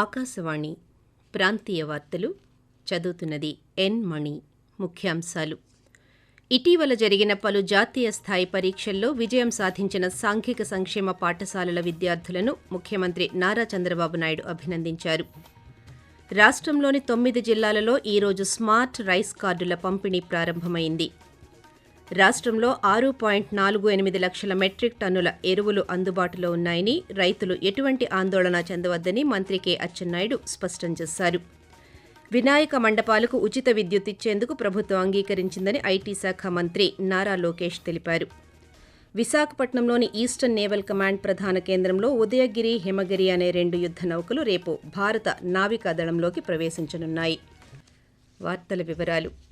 ఆకాశవాణి ప్రాంతీయ వార్తలు చదువుతున్నది ఎన్ మణి. ముఖ్యాంశాలు. ఇటీవల జరిగిన పలు జాతీయ స్థాయి పరీక్షల్లో విజయం సాధించిన సాంఘిక సంక్షేమ పాఠశాలల విద్యార్థులను ముఖ్యమంత్రి నారా చంద్రబాబు నాయుడు అభినందించారు. రాష్ట్రంలోని తొమ్మిది జిల్లాలలో ఈరోజు స్మార్ట్ రైస్ కార్డుల పంపిణీ ప్రారంభమైంది. రాష్ట్రంలో ఆరు పాయింట్ నాలుగు ఎనిమిది లక్షల మెట్రిక్ టన్నుల ఎరువులు అందుబాటులో ఉన్నాయని రైతులు ఎటువంటి ఆందోళన చెందవద్దని మంత్రి కె. అచ్చెన్నాయుడు స్పష్టం చేశారు. వినాయక మండపాలకు ఉచిత విద్యుత్ ఇచ్చేందుకు ప్రభుత్వం అంగీకరించిందని ఐటీ శాఖ మంత్రి నారా లోకేష్ తెలిపారు. విశాఖపట్నంలోని ఈస్టర్న్ నేవల్ కమాండ్ ప్రధాన కేంద్రంలో ఉదయగిరి హిమగిరి అనే రెండు యుద్ధ నౌకలు రేపు భారత నావికాదళంలోకి ప్రవేశించనున్నాయి. వార్తల వివరాలు.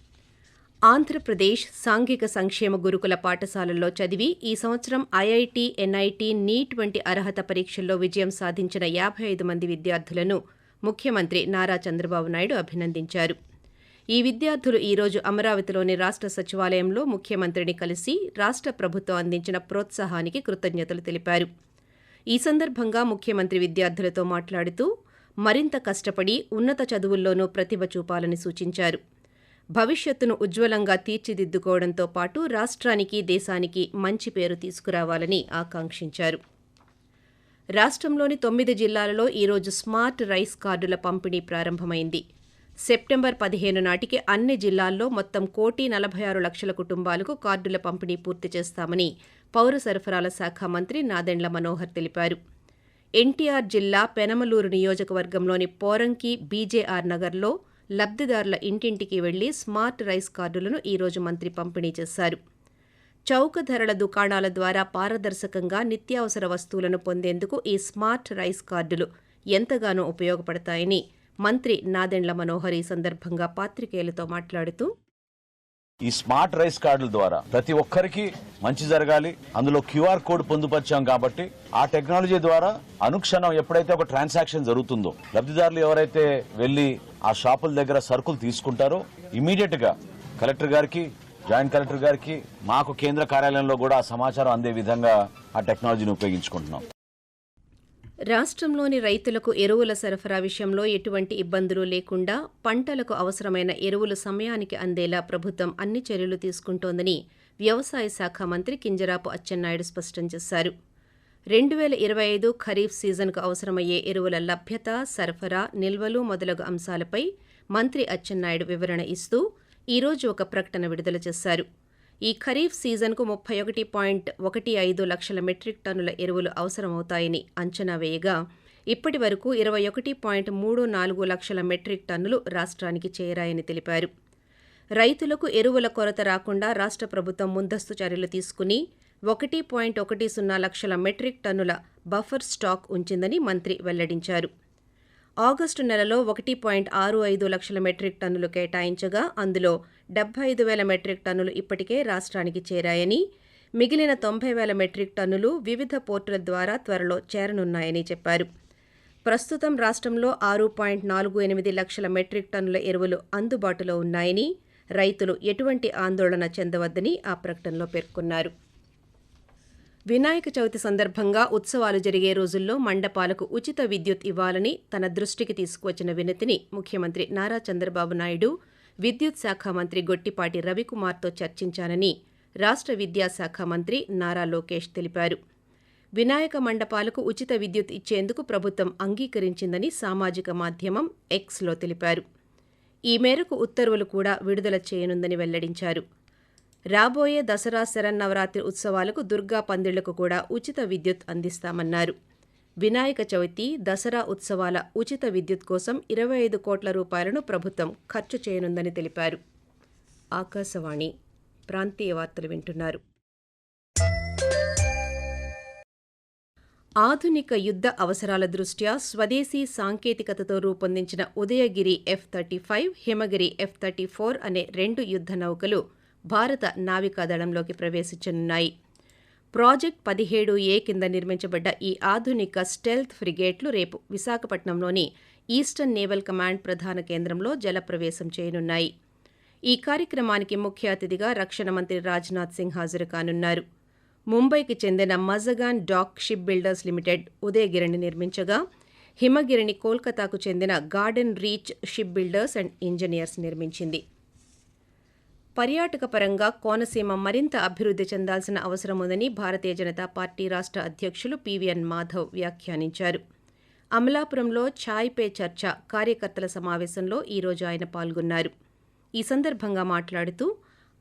ఆంధ్రప్రదేశ్ సాంఘిక సంక్షేమ గురుకుల పాఠశాలల్లో చదివి ఈ సంవత్సరం ఐఐటి ఎన్ఐటి నీట్ వంటి అర్హత పరీక్షల్లో విజయం సాధించిన యాభై ఐదు మంది విద్యార్థులను ముఖ్యమంత్రి నారా చంద్రబాబు నాయుడు అభినందించారు. ఈ విద్యార్థులు ఈరోజు అమరావతిలోని రాష్ట్ర సచివాలయంలో ముఖ్యమంత్రిని కలిసి రాష్ట్ర ప్రభుత్వం అందించిన ప్రోత్సాహానికి కృతజ్ఞతలు తెలిపారు. ఈ సందర్భంగా ముఖ్యమంత్రి విద్యార్థులతో మాట్లాడుతూ మరింత కష్టపడి ఉన్నత చదువుల్లోనూ ప్రతిభ చూపాలని సూచించారు. భవిష్యత్తును ఉజ్వలంగా తీర్చిదిద్దుకోవడంతో పాటు రాష్ట్రానికి దేశానికి మంచి పేరు తీసుకురావాలని ఆకాంక్షించారు. రాష్ట్రంలోని తొమ్మిది జిల్లాలలో ఈరోజు స్మార్ట్ రైస్ కార్డుల పంపిణీ ప్రారంభమైంది. సెప్టెంబర్ పదిహేను నాటికి అన్ని జిల్లాల్లో మొత్తం కోటి నలభై ఆరు లక్షల కుటుంబాలకు కార్డుల పంపిణీ పూర్తి చేస్తామని పౌర సరఫరాల శాఖ మంత్రి నాదెండ్ల మనోహర్ తెలిపారు. ఎన్టీఆర్ జిల్లా పెనమలూరు నియోజకవర్గంలోని పోరంకి బీజేఆర్ నగర్లో లబ్దిదారుల ఇంటింటికి వెళ్ళి స్మార్ట్ రైస్ కార్డులను ఈరోజు మంత్రి పంపిణీ చేశారు. చౌక ధరల దుకాణాల ద్వారా పారదర్శకంగా నిత్యావసర వస్తువులను పొందేందుకు ఈ స్మార్ట్ రైస్ కార్డులు ఎంతగానో ఉపయోగపడతాయని మంత్రి నాదెండ్ల మనోహర్ ఈ సందర్భంగా పాత్రికేయులతో మాట్లాడుతూ ఈ స్మార్ట్ రైస్ కార్డుల ద్వారా ప్రతి ఒక్కరికి మంచి జరగాలి. అందులో క్యూఆర్ కోడ్ పొందుపరిచాం కాబట్టి ఆ టెక్నాలజీ ద్వారా అనుక్షణం ఎప్పుడైతే ఒక ట్రాన్సాక్షన్ జరుగుతుందో లబ్ధిదారులు ఎవరైతే వెళ్ళి ఆ షాపుల దగ్గర సరుకులు తీసుకుంటారో ఇమీడియట్గా కలెక్టర్ గారికి జాయింట్ కలెక్టర్ గారికి మాకు కేంద్ర కార్యాలయంలో కూడా ఆ సమాచారం అందే విధంగా ఆ టెక్నాలజీని ఉపయోగించుకుంటున్నాం. రాష్ట్రంలోని రైతులకు ఎరువుల సరఫరా విషయంలో ఎటువంటి ఇబ్బందులు లేకుండా పంటలకు అవసరమైన ఎరువులు సమయానికి అందేలా ప్రభుత్వం అన్ని చర్యలు తీసుకుంటోందని వ్యవసాయ శాఖ మంత్రి కింజరాపు అచ్చెన్నాయుడు స్పష్టం చేశారు. రెండు వేల ఇరవై ఐదు ఖరీఫ్ సీజన్కు అవసరమయ్యే ఎరువుల లభ్యత సరఫరా నిల్వలు మొదలగు అంశాలపై మంత్రి అచ్చెన్నాయుడు వివరణ ఇస్తూ ఈరోజు ఒక ప్రకటన విడుదల చేశారు. ఈ ఖరీఫ్ సీజన్కు ముప్పై ఒకటి పాయింట్ ఒకటి ఐదు లక్షల మెట్రిక్ టన్నుల ఎరువులు అవసరమవుతాయని అంచనా వేయగా ఇప్పటి వరకు ఇరవై ఒకటి పాయింట్ మూడు నాలుగు లక్షల మెట్రిక్ టన్నులు రాష్ట్రానికి చేరాయని తెలిపారు. రైతులకు ఎరువుల కొరత రాకుండా రాష్ట్ర ప్రభుత్వం ముందస్తు చర్యలు తీసుకుని ఒకటి పాయింట్ ఒకటి సున్నా లక్షల మెట్రిక్ టన్నుల బఫర్ స్టాక్ ఉంచిందని మంత్రి వెల్లడించారు. ఆగస్టు నెలలో ఒకటి పాయింట్ ఆరు ఐదు లక్షల మెట్రిక్ టన్నులు కేటాయించగా అందులో డెబ్బై ఐదు వేల మెట్రిక్ టన్నులు ఇప్పటికే రాష్ట్రానికి చేరాయని మిగిలిన తొంభై వేల మెట్రిక్ టన్నులు వివిధ పోర్టుల ద్వారా త్వరలో చేరనున్నాయని చెప్పారు. ప్రస్తుతం రాష్ట్రంలో ఆరు పాయింట్ నాలుగు ఎనిమిది లక్షల మెట్రిక్ టన్నుల ఎరువులు అందుబాటులో ఉన్నాయని రైతులు ఎటువంటి ఆందోళన చెందవద్దని ఆ ప్రకటనలో పేర్కొన్నారు. వినాయక చవితి సందర్భంగా ఉత్సవాలు జరిగే రోజుల్లో మండపాలకు ఉచిత విద్యుత్ ఇవ్వాలని తన దృష్టికి తీసుకువచ్చిన వినతిని ముఖ్యమంత్రి నారా చంద్రబాబు నాయుడు విద్యుత్ శాఖ మంత్రి గొట్టిపాటి రవికుమార్తో చర్చించానని రాష్ట్ర విద్యాశాఖ మంత్రి నారా లోకేష్ తెలిపారు. వినాయక మండపాలకు ఉచిత విద్యుత్ ఇచ్చేందుకు ప్రభుత్వం అంగీకరించిందని సామాజిక మాధ్యమం ఎక్స్లో తెలిపారు. ఈ మేరకు ఉత్తర్వులు కూడా విడుదల చేయనుందని వెల్లడించారు. రాబోయే దసరా శరన్నవరాత్రి ఉత్సవాలకు దుర్గా పందిళ్ళకు కూడా ఉచిత విద్యుత్ అందిస్తామన్నారు. వినాయక చవితి దసరా ఉత్సవాల ఉచిత విద్యుత్ కోసం ఇరవై ఐదు కోట్ల రూపాయలను ప్రభుత్వం ఖర్చు చేయనుందని తెలిపారు. ఆకాశవాణి ప్రాంతీయ వార్తలు వింటున్నారు. ఆధునిక యుద్ధ అవసరాల దృష్ట్యా స్వదేశీ సాంకేతికతతో రూపొందించిన Udayagiri F thirty five Himagiri F thirty four అనే రెండు యుద్ధ నౌకలు భారత నావికాదళంలోకి ప్రవేశించనున్నాయి. ప్రాజెక్ట్ పదిహేడు ఏ కింద నిర్మించబడ్డ ఈ ఆధునిక స్టెల్త్ ఫ్రిగేట్లు రేపు విశాఖపట్నంలోని ఈస్టర్న్ నేవల్ కమాండ్ ప్రధాన కేంద్రంలో జలప్రవేశం చేయనున్నాయి. ఈ కార్యక్రమానికి ముఖ్య అతిథిగా రక్షణ మంత్రి రాజ్నాథ్ సింగ్ హాజరు కానున్నారు. ముంబైకి చెందిన Mazagon dock ship builders limited ఉదయగిరిని నిర్మించగా హిమగిరిని కోల్కతాకు చెందిన Garden Reach ship builders and engineers నిర్మించింది. పర్యాటక పరంగా కోనసీమ మరింత అభివృద్ధి చెందాల్సిన అవసరం ఉందని భారతీయ జనతా పార్టీ రాష్ట్ర అధ్యక్షులు పీవీఎన్ మాధవ్ వ్యాఖ్యానించారు. అమలాపురంలో ఛాయ్ పే చర్చ కార్యకర్తల సమావేశంలో ఈరోజు ఆయన పాల్గొన్నారు. ఈ సందర్భంగా మాట్లాడుతూ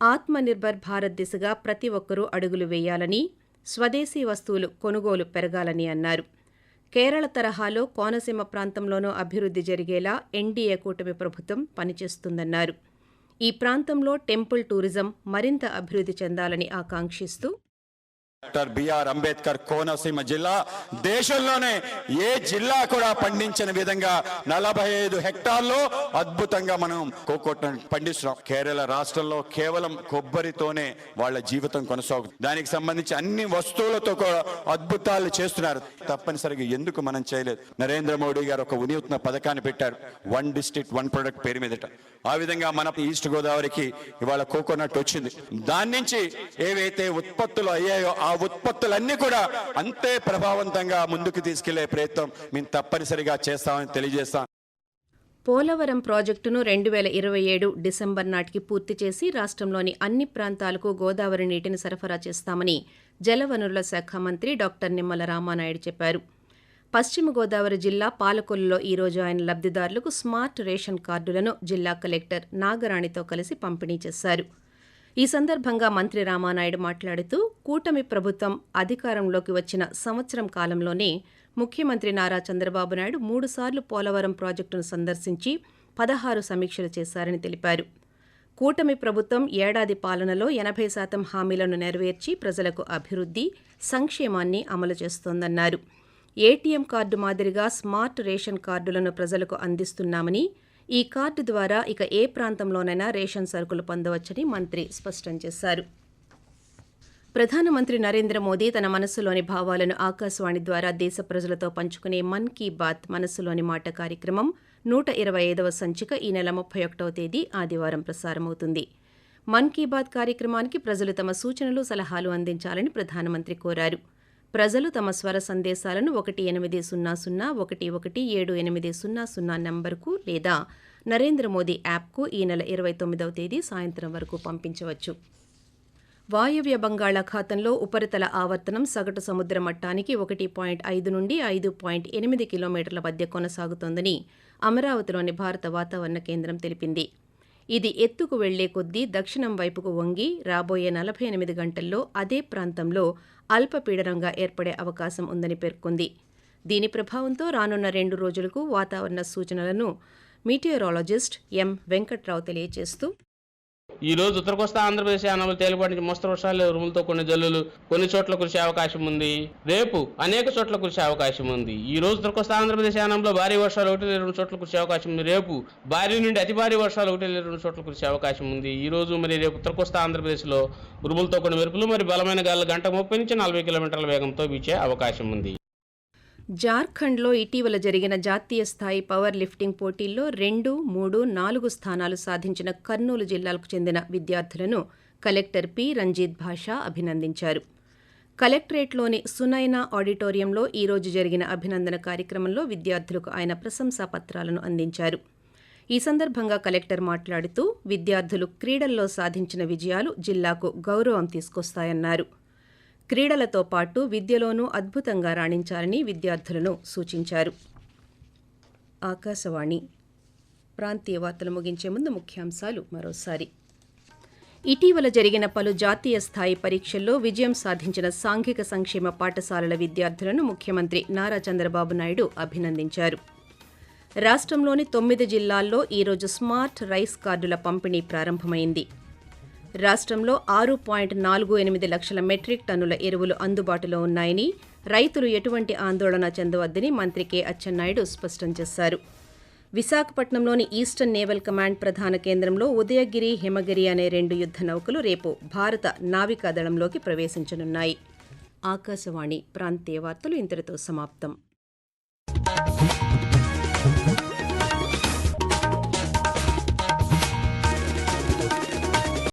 ఆత్మనిర్భర్ భారత్ దిశగా ప్రతి ఒక్కరూ అడుగులు వేయాలని స్వదేశీ వస్తువులు కొనుగోలు పెరగాలని అన్నారు. కేరళ తరహాలో కోనసీమ ప్రాంతంలోనూ అభివృద్ధి జరిగేలా ఎన్డీఏ కూటమి ప్రభుత్వం పనిచేస్తుందన్నారు. ఈ ప్రాంతంలో టెంపుల్ టూరిజం మరింత అభివృద్ధి చెందాలని ఆకాంక్షిస్తూ డాక్టర్ బిఆర్ అంబేద్కర్ కోనసీమ జిల్లా. దేశంలోనే ఏ జిల్లా కూడా పండించిన విధంగా నలభై ఐదు హెక్టార్లో అద్భుతంగా మనం కోకోట్ పండిస్తున్నాం. కేరళ రాష్ట్రంలో కేవలం కొబ్బరితోనే వాళ్ళ జీవితం కొనసాగుతుంది. దానికి సంబంధించి అన్ని వస్తువులతో కూడా అద్భుతాలు చేస్తున్నారు. తప్పనిసరిగా ఎందుకు మనం చేయలేదు? నరేంద్ర మోడీ గారు ఒక వినూత్న పథకాన్ని పెట్టారు. వన్ డిస్ట్రిక్ట్ వన్ ప్రొడక్ట్ పేరు మీదట. ఆ విధంగా మన ఈస్ట్ గోదావరికి ఇవాళ కోకోనట్ వచ్చింది. దాని నుంచి ఏవైతే ఉత్పత్తులు అయ్యాయో ఆ ఉత్పత్తులన్నీ కూడా అంతే ప్రభావవంతంగా ముందుకు తీసుకెళ్ళే ప్రయత్నం మేము తప్పనిసరిగా చేస్తామని తెలియజేస్తాం. పోలవరం ప్రాజెక్టును రెండు వేల ఇరవై ఏడు డిసెంబర్ నాటికి పూర్తి చేసి రాష్ట్రంలోని అన్ని ప్రాంతాలకు గోదావరి నీటిని సరఫరా చేస్తామని జలవనరుల శాఖ మంత్రి డాక్టర్ నిమ్మల రామానాయుడు చెప్పారు. పశ్చిమ గోదావరి జిల్లా పాలకొల్లులో ఈరోజు ఆయన లబ్ధిదారులకు స్మార్ట్ రేషన్ కార్డులను జిల్లా కలెక్టర్ నాగరాణితో కలిసి పంపిణీ చేశారు. ఈ సందర్భంగా మంత్రి రామానాయుడు మాట్లాడుతూ కూటమి ప్రభుత్వం అధికారంలోకి వచ్చిన సంవత్సరం కాలంలోనే ముఖ్యమంత్రి నారా చంద్రబాబు నాయుడు మూడుసార్లు పోలవరం ప్రాజెక్టును సందర్శించి పదహారు సమీక్షలు చేశారని తెలిపారు. కూటమి ప్రభుత్వం ఏడాది పాలనలో ఎనభై శాతం హామీలను నెరవేర్చి ప్రజలకు అభివృద్ధి సంక్షేమాన్ని అమలు చేస్తోందన్నారు. ఏటీఎం కార్డు మాదిరిగా స్మార్ట్ రేషన్ కార్డులను ప్రజలకు అందిస్తున్నామని ఈ కార్డు ద్వారా ఇక ఏ ప్రాంతంలోనైనా రేషన్ సరుకులు పొందవచ్చని మంత్రి స్పష్టం చేశారు. ప్రధానమంత్రి నరేంద్ర మోదీ తన మనస్సులోని భావాలను ఆకాశవాణి ద్వారా దేశ ప్రజలతో పంచుకునే మన్ కీ బాత్ మనస్సులోని మాట కార్యక్రమం నూట ఇరవై ఐదవ సంచిక ఈ నెల ముప్పై ఒకటవ తేదీ ఆదివారం ప్రసారమవుతుంది. మన్ కీ బాత్ కార్యక్రమానికి ప్రజలు తమ సూచనలు సలహాలు అందించాలని ప్రధానమంత్రి కోరారు. ప్రజలు తమ స్వర సందేశాలను ఒకటి ఎనిమిది సున్నా సున్నా ఒకటి ఒకటి ఏడు ఎనిమిది సున్నా సున్నా నంబర్కు లేదా నరేంద్ర మోదీ యాప్కు ఈ నెల ఇరవై తొమ్మిదవ తేదీ సాయంత్రం వరకు పంపించవచ్చు. వాయువ్య బంగాళాఖాతంలో ఉపరితల ఆవర్తనం సగటు సముద్ర మట్టానికి ఒకటి పాయింట్ ఐదు నుండి ఐదు పాయింట్ ఎనిమిది కిలోమీటర్ల మధ్య కొనసాగుతోందని అమరావతిలోని భారత వాతావరణ కేంద్రం తెలిపింది. ఇది ఎత్తుకు వెళ్ళే కొద్దీ దక్షిణం వైపుకు వంగి రాబోయే నలభై ఎనిమిది గంటల్లో అదే ప్రాంతంలో అల్పపీడనంగా ఏర్పడే అవకాశం ఉందని పేర్కొంది. దీని ప్రభావంతో రానున్న రెండు రోజులకు వాతావరణ సూచనలను మీటియరాలజిస్ట్ ఎం వెంకట్రావు తెలియజేస్తూ ఈ రోజు ఉత్తర కోస్తా ఆంధ్రప్రదేశ్ యానంలో తేలిపాటి మోస్తరు వర్షాలు ఉరుములతో కొన్ని జల్లులు కొన్ని చోట్ల కురిసే అవకాశం ఉంది. రేపు అనేక చోట్ల కురిసే అవకాశం ఉంది. ఈ రోజు ఉత్తర కోస్తా ఆంధ్రప్రదేశ్ యానంలో భారీ వర్షాలు ఒకటి రెండు చోట్ల కురిసే అవకాశం ఉంది. రేపు భారీ నుండి అతి భారీ వర్షాలు ఒకటి రెండు చోట్ల కురిసే అవకాశం ఉంది. ఈ రోజు మరి రేపు ఉత్తర కోస్తా ఆంధ్రప్రదేశ్లో ఉరుములతో కొన్ని మెరుపులు మరి బలమైన గాలు గంట ముప్పై నుంచి నలభై కిలోమీటర్ల వేగంతో వీచే అవకాశం ఉంది. జార్ఖండ్లో ఇటీవల జరిగిన జాతీయ స్థాయి పవర్ లిఫ్టింగ్ పోటీల్లో రెండు మూడు నాలుగు స్థానాలు సాధించిన కర్నూలు జిల్లాలకు చెందిన విద్యార్థులను కలెక్టర్ పి. రంజిత్ భాషా అభినందించారు. కలెక్టరేట్లోని సునైనా ఆడిటోరియంలో ఈ రోజు జరిగిన అభినందన కార్యక్రమంలో విద్యార్థులకు ఆయన ప్రశంసా పత్రాలను అందించారు. ఈ సందర్భంగా కలెక్టర్ మాట్లాడుతూ విద్యార్థులు క్రీడల్లో సాధించిన విజయాలు జిల్లాకు గౌరవం తీసుకొస్తాయన్నారు. క్రీడలతో పాటు విద్యలోనూ అద్భుతంగా రాణించాలని విద్యార్థులను సూచించారు. ఆకాశవాణి. ప్రాంతీయ వార్తలు ముగించే ముందు ముఖ్యాంశాలు మరోసారి. ఇటీవల జరిగిన పలు జాతీయ స్థాయి పరీక్షల్లో విజయం సాధించిన సాంఘిక సంక్షేమ పాఠశాలల విద్యార్థులను ముఖ్యమంత్రి నారా చంద్రబాబు నాయుడు అభినందించారు. రాష్ట్రంలోని తొమ్మిది జిల్లాల్లో ఈరోజు స్మార్ట్ రైస్ కార్డుల పంపిణీ ప్రారంభమైంది. రాష్ట్రంలో ఆరు పాయింట్ నాలుగు ఎనిమిది లక్షల మెట్రిక్ టన్నుల ఎరువులు అందుబాటులో ఉన్నాయని రైతులు ఎటువంటి ఆందోళన చెందవద్దని మంత్రి కె. అచ్చెన్నాయుడు స్పష్టం చేశారు. విశాఖపట్నంలోని ఈస్టర్న్ నేవల్ కమాండ్ ప్రధాన కేంద్రంలో ఉదయగిరి హిమగిరి అనే రెండు యుద్ధ నౌకలు రేపు భారత నావికాదళంలోకి ప్రవేశించనున్నాయి. ఆకాశవాణి ప్రాంతీయ వార్తలు ఇంతటితో సమాప్తం.